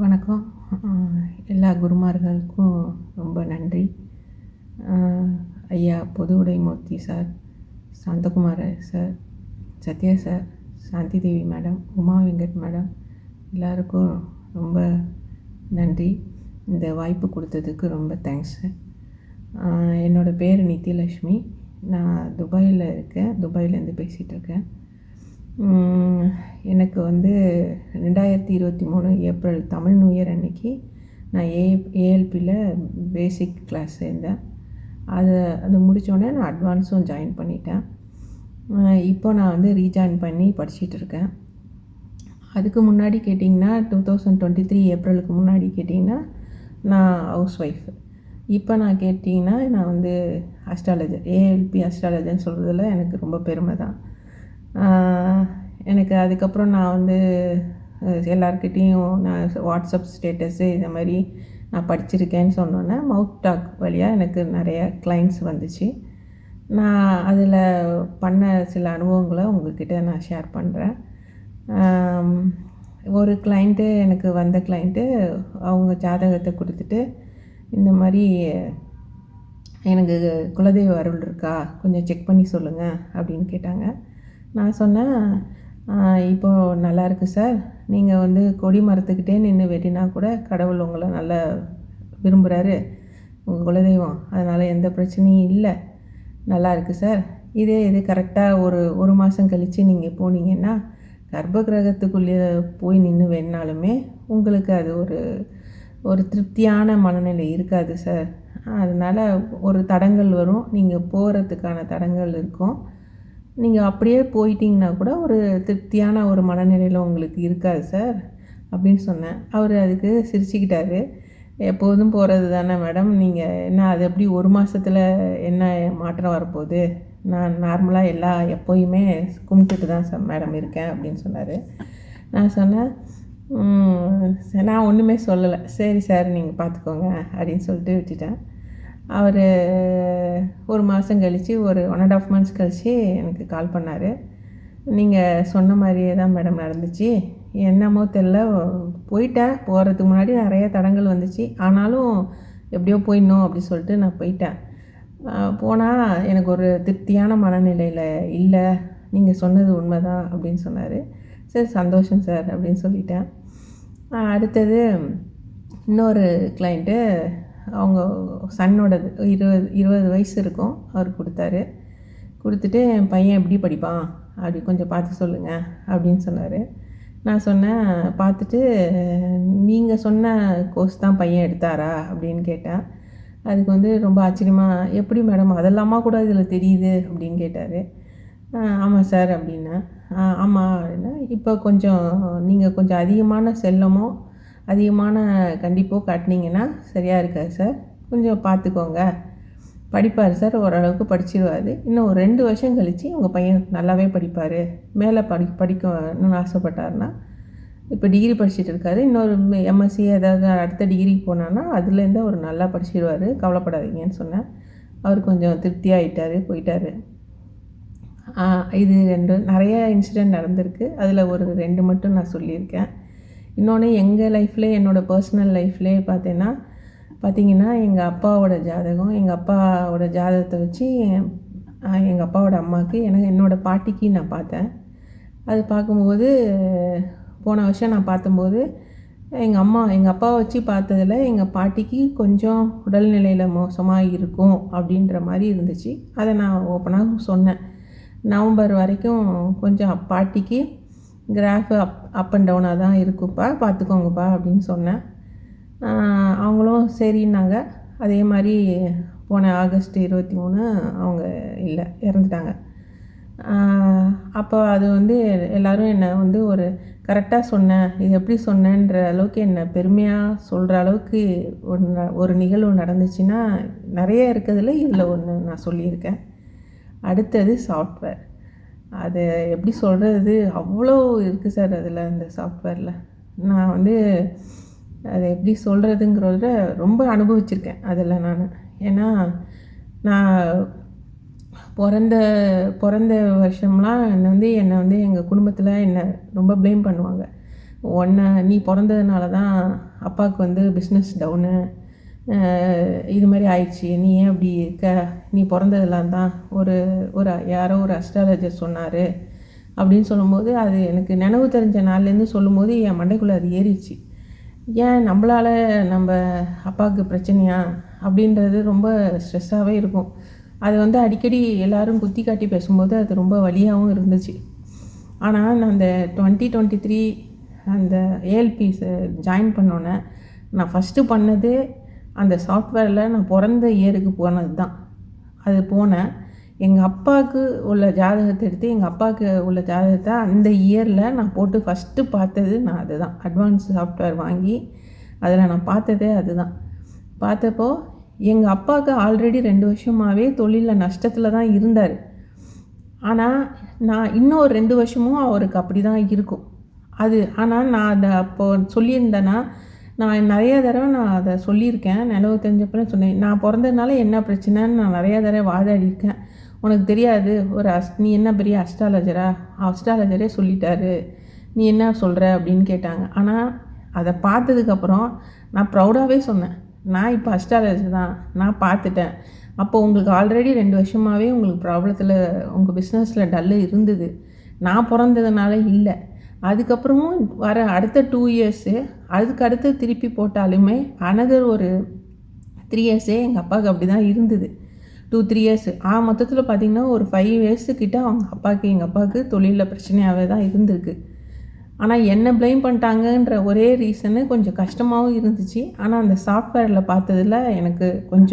வணக்கம். எல்லா குருமார்களுக்கும் ரொம்ப நன்றி. ஐயா பொது Udaimoorthy sir Santhakumar sir Sathya sir Shanthi Devi madam Uma Venkat madam எல்லாருக்கும் ரொம்ப நன்றி. இந்த வாய்ப்பு கொடுத்ததுக்கு ரொம்ப தேங்க்ஸ் என்னோடய பேர் நித்யலக்ஷ்மி நான் துபாயில் இருக்கேன். துபாயிலேருந்து பேசிகிட்டு இருக்கேன். எனக்கு வந்து ரெண்டாயிரத்தி இருபத்தி மூணு ஏப்ரல் தமிழ் நியூ இயர் அன்னைக்கு நான் ஏ ஏஎல்பியில் பேசிக் கிளாஸ் சேர்ந்தேன். அதை அது முடித்தோடனே நான் அட்வான்ஸும் ஜாயின் பண்ணிட்டேன். இப்போ நான் வந்து ரீஜாயின் பண்ணி படிச்சுட்டு இருக்கேன். அதுக்கு முன்னாடி கேட்டிங்கன்னா டூ தௌசண்ட் டுவெண்ட்டி த்ரீ ஏப்ரலுக்கு முன்னாடி கேட்டிங்கன்னா நான் ஹவுஸ் ஒய்ஃப் இப்போ நான் கேட்டிங்கன்னா நான் வந்து அஸ்ட்ராலஜர் ஏஎல்பி அஸ்ட்ராலஜர்னு சொல்கிறதுல எனக்கு ரொம்ப பெருமை தான். எனக்கு அதுக்கப்புறம் நான் வந்து எல்லாருக்கிட்டேயும் நான் வாட்ஸ்அப் ஸ்டேட்டஸு இந்த மாதிரி நான் படிச்சிருக்கேன்னு சொன்னோன்னே மவுத் டாக் வழியாக எனக்கு நிறைய கிளைண்ட்ஸ் வந்துச்சு. நான் அதில் பண்ண சில அனுபவங்களை உங்கள்கிட்ட நான் ஷேர் பண்ணுறேன் ஒரு கிளைண்ட்டு எனக்கு வந்த கிளைண்ட்டு அவங்க ஜாதகத்தை கொடுத்துட்டு இந்த மாதிரி எனக்கு குலதெய்வ அருள் இருக்கா? கொஞ்சம் செக் பண்ணி சொல்லுங்கள் அப்படின்னு கேட்டாங்க. நான் சொன்னேன் இப்போது நல்லா இருக்குது சார். நீங்கள் வந்து கொடி மரத்துக்கிட்டே நின்று வெட்டினா கூட கடவுள் உங்களை நல்லா விரும்புகிறாரு உங்கள் குலதெய்வம். அதனால் எந்த பிரச்சனையும் இல்லை. நல்லா இருக்குது சார். இதே இது கரெக்டாக ஒரு ஒரு மாதம் கழித்து நீங்கள் போனீங்கன்னா கர்ப்ப கிரகத்துக்குள்ளே போய் நின்று வேணாலுமே உங்களுக்கு அது ஒரு ஒரு திருப்தியான மனநிலை இருக்காது சார். அதனால் ஒரு தடங்கள் வரும். நீங்கள் போகிறதுக்கான தடங்கள் இருக்கும். நீங்கள் அப்படியே போயிட்டீங்கன்னா கூட ஒரு திருப்தியான ஒரு மனநிலையில் உங்களுக்கு இருக்காது சார். அப்படின்னு சொன்னேன். அவர் அதுக்கு சிரிச்சுக்கிட்டாரு. எப்போதும் போகிறது தானே மேடம். நீங்கள் என்ன அது எப்படி ஒரு மாதத்தில் என்ன மாற்றம் வரப்போகுது? நான் நார்மலாக எல்லா எப்போயுமே கும்பிட்டுட்டு தான் சார் மேடம் இருக்கேன் அப்படின்னு சொன்னார். நான் சொன்னேன் நான் ஒன்றுமே சொல்லலை. சரி சார் நீங்கள் பார்த்துக்கோங்க அப்படின்னு சொல்லிட்டு விட்டுட்டேன். அவர் ஒரு மாதம் கழித்து ஒரு ஒன் அண்ட் ஆஃப் மந்த்ஸ் கழித்து எனக்கு கால் பண்ணார். நீங்கள் சொன்ன மாதிரியே தான் மேடம் நடந்துச்சு. என்னமோ தெரில போயிட்டேன். போகிறதுக்கு முன்னாடி நிறைய தடங்கள் வந்துச்சு. ஆனாலும் எப்படியோ போயிடணும் அப்படி சொல்லிட்டு நான் போயிட்டேன். போனால் எனக்கு ஒரு திருப்தியான மனநிலையில் இல்லை. நீங்கள் சொன்னது உண்மை தான் அப்படின்னு சொன்னார். சரி சந்தோஷம் சார் அப்படின்னு சொல்லிட்டேன். அடுத்தது இன்னொரு கிளைண்ட்டு அவங்க சன்னோடது இருபது இருபது வயசு இருக்கும். அவர் கொடுத்தாரு. கொடுத்துட்டு என் பையன் எப்படி படிப்பான்? அப்படி கொஞ்சம் பார்த்து சொல்லுங்கள் அப்படின்னு சொன்னார். நான் சொன்னேன் பார்த்துட்டு நீங்கள் சொன்ன கோர்ஸ் தான் பையன் எடுத்தாரா? அப்படின்னு கேட்டேன். அதுக்கு வந்து ரொம்ப ஆச்சரியமாக எப்படி மேடம் அதெல்லாமா கூட இதில் தெரியுது? அப்படின்னு கேட்டார். ஆமாம் சார் அப்படின்னா ஆமாம் அப்படின்னா இப்போ கொஞ்சம் நீங்கள் கொஞ்சம் அதிகமான செல்லமோ அதிகமான கண்டிப்பாக காட்டினீங்கன்னா சரியாக இருக்காது சார். கொஞ்சம் பார்த்துக்கோங்க. படிப்பார் சார் ஓரளவுக்கு படிச்சிருவார். இன்னும் ஒரு ரெண்டு வருஷம் கழித்து உங்கள் பையன் நல்லாவே படிப்பார். மேலே படி படிக்கணும்னு ஆசைப்பட்டார்னா இப்போ டிகிரி படிச்சுட்டு இருக்காரு. இன்னொரு எம்எஸ்சி ஏதாவது அடுத்த டிகிரிக்கு போனான்னா அதுலேருந்து அவர் நல்லா படிச்சிடுவார் கவலைப்படாதீங்கன்னு சொன்னேன். அவர் கொஞ்சம் திருப்தியாகிட்டார் போயிட்டார். இது ரெண்டு நிறைய இன்சிடெண்ட் நடந்திருக்கு. அதில் ஒரு ரெண்டு மட்டும் நான் சொல்லியிருக்கேன். இன்னொன்று எங்கள் லைஃப்லேயே என்னோடய பர்சனல் லைஃப்லேயே பார்த்தீங்கன்னா பார்த்திங்கன்னா எங்கள் அப்பாவோட ஜாதகம் எங்கள் அப்பாவோட ஜாதகத்தை வச்சு எங்கள் அப்பாவோட அம்மாவுக்கு எனக்கு என்னோடய பாட்டிக்கு நான் பார்த்தேன். அது பார்க்கும்போது போன வருஷம் நான் பார்த்தம்போது எங்கள் அம்மா எங்கள் அப்பாவை வச்சு பார்த்ததில் எங்கள் பாட்டிக்கு கொஞ்சம் உடல்நிலையில் மோசமாக இருக்கும் அப்படின்ற மாதிரி இருந்துச்சு. அதை நான் ஓப்பனாக சொன்னேன். நவம்பர் வரைக்கும் கொஞ்சம் பாட்டிக்கு கிராஃபு அப் அப் அண்ட் டவுனாக தான் இருக்குப்பா. பார்த்துக்கோங்கப்பா அப்படின்னு சொன்னேன். அவங்களும் சரின்னாங்க. அதே மாதிரி போன ஆகஸ்ட் இருபத்தி மூணு அவங்க இல்லை இறந்துட்டாங்க. அப்போ அது வந்து எல்லோரும் என்னை வந்து ஒரு கரெக்டாக சொன்னேன் இது எப்படி சொன்னேன்ற அளவுக்கு என்னை பெருமையாக சொல்கிற அளவுக்கு ஒன்று ஒரு நிகழ்வு நடந்துச்சுன்னா நிறைய இருக்கிறதுல இதில் ஒன்று நான் சொல்லியிருக்கேன். அடுத்தது சாஃப்ட்வேர் அது எப்படி சொல்கிறது அவ்வளோ இருக்குது சார் அதில் அந்த சாஃப்ட்வேரில் நான் வந்து அதை எப்படி சொல்கிறதுங்கிறத ரொம்ப அனுபவிச்சிருக்கேன் அதில் நான். ஏன்னா நான் பிறந்த பிறந்த வருஷம்லாம் என்னை வந்து என்னை வந்து எங்கள் குடும்பத்தில் என்னை ரொம்ப ப்ளேம் பண்ணுவாங்க. ஒன்றை நீ பிறந்ததுனால தான் அப்பாவுக்கு வந்து பிஸ்னஸ் டவுனு இது மாதிரி ஆயிடுச்சு. நீ ஏன் அப்படி இருக்க? நீ பிறந்ததெல்லாம் தான் ஒரு ஒரு யாரோ ஒரு அஸ்ட்ராலஜர் சொன்னார் அப்படின்னு சொல்லும்போது அது எனக்கு நினைவு தெரிஞ்ச நாள்லேருந்து சொல்லும்போது என் மண்டைக்குள்ளே அது ஏறிச்சு ஏன் நம்மளால் நம்ம அப்பாவுக்கு பிரச்சனையா அப்படின்றது ரொம்ப ஸ்ட்ரெஸ்ஸாகவே இருக்கும். அது வந்து அடிக்கடி எல்லோரும் குத்தி காட்டி பேசும்போது அது ரொம்ப வழியாகவும் இருந்துச்சு. ஆனால் நான் அந்த டுவெண்ட்டி டுவெண்ட்டி த்ரீ அந்த ஏஎல்பிஸை ஜாயின் பண்ணோன்னே நான் ஃபஸ்ட்டு பண்ணது அந்த சாஃப்ட்வேரில் நான் பிறந்த இயருக்கு போனது தான் அது போனேன் எங்கள் அப்பாவுக்கு உள்ள ஜாதகத்தை எடுத்து எங்கள் அப்பாவுக்கு உள்ள ஜாதகத்தை அந்த இயரில் நான் போட்டு ஃபஸ்ட்டு பார்த்தது நான் அதுதான். அட்வான்ஸ் சாஃப்ட்வேர் வாங்கி அதில் நான் பார்த்ததே அதுதான். பார்த்தப்போ எங்கள் அப்பாவுக்கு ஆல்ரெடி ரெண்டு வருஷமாகவே தொழிலில் நஷ்டத்தில் தான் இருந்தார். ஆனால் நான் இன்னும் ஒரு ரெண்டு வருஷமும் அவருக்கு அப்படி தான் இருக்கும். அது ஆனால் நான் அதை அப்போ சொல்லியிருந்தேன்னா நான் நிறைய தடவை நான் அதை சொல்லியிருக்கேன். நிலவு தெரிஞ்சப்பறம் சொன்னேன். நான் பிறந்ததுனால என்ன பிரச்சனைன்னு நான் நிறைய தடவை வாதாடியிருக்கேன். உனக்கு தெரியாது. ஒரு அஸ் நீ என்ன பெரிய அஸ்ட்ராலஜரா அஸ்ட்ராலஜரே சொல்லிட்டாரு. நீ என்ன சொல்கிற அப்படின்னு கேட்டாங்க. ஆனால் அதை பார்த்ததுக்கப்புறம் நான் ப்ரௌடாகவே சொன்னேன். நான் இப்போ அஸ்ட்ராலஜர் தான். நான் பார்த்துட்டேன். அப்போ உங்களுக்கு ஆல்ரெடி ரெண்டு வருஷமாகவே உங்களுக்கு ப்ராப்ளத்தில் உங்கள் பிஸ்னஸில் டல்லு இருந்தது. நான் பிறந்ததுனால இல்லை. அதுக்கப்புறமும் வர அடுத்த டூ இயர்ஸு அதுக்கு அடுத்து திருப்பி போட்டாலுமே அனதர் ஒரு த்ரீ இயர்ஸே எங்கள் அப்பாவுக்கு அப்படி தான் இருந்தது. டூ த்ரீ இயர்ஸ் ஆ மொத்தத்தில் பார்த்திங்கன்னா ஒரு ஃபைவ் இயர்ஸுக்கிட்ட அவங்க அப்பாவுக்கு எங்கள் அப்பாவுக்கு தொழிலில் பிரச்சனையாகவே தான் இருந்திருக்கு. ஆனால் என்ன ப்ளைம் பண்ணிட்டாங்கன்ற ஒரே ரீசனு கொஞ்சம் கஷ்டமாகவும் இருந்துச்சு. ஆனால் அந்த சாஃப்ட்வேரில் பார்த்ததில் எனக்கு கொஞ்சம்